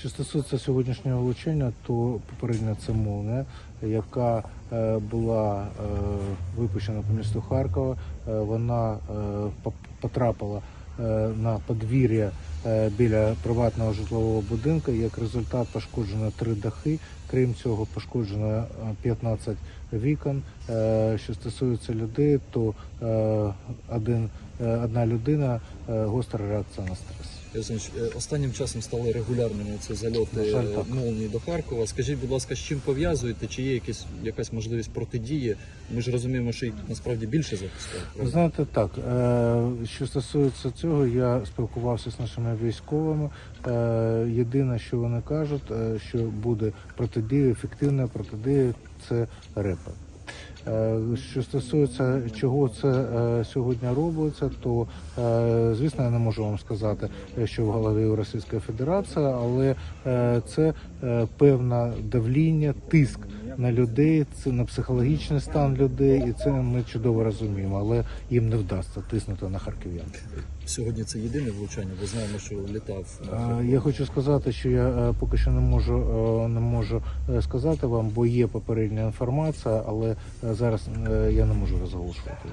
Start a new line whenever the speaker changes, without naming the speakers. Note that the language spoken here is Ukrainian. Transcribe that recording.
Що стосується сьогоднішнього влучання, то попередньо це молния, яка е, була е, випущена по місту Харкова. Е, Вона потрапила на подвір'я біля приватного житлового будинку. Як результат пошкоджено три дахи. Крім цього, пошкоджено е, 15 вікон. Що стосується людей, то один, одна людина гостра реакція на стрес.
Е, останнім часом стали регулярними ці зальоти е, молнії до Харкова. Скажіть, будь ласка, з чим пов'язуєте? Чи є якась, якась можливість протидії? Ми ж розуміємо, що їх насправді більше запускають.
Ви знаєте, так е, що стосується цього, я спілкувався з нашими військовими. Єдине, що вони кажуть, що буде протидія, ефективна протидія це репа. Е, Що стосується чого це е, сьогодні робиться, то е, звісно я не можу вам сказати, що в голові у Російської Федерації, але це певне давління, тиск на людей, це на психологічний стан людей, і це ми чудово розуміємо, але їм не вдасться тиснути на харків'ян.
Сьогодні це єдине влучання, бо знаємо, що літав
Я хочу сказати, що я е, поки що не можу е, не можу е, сказати вам, бо є попередня інформація, але зараз я не можу розголошувати.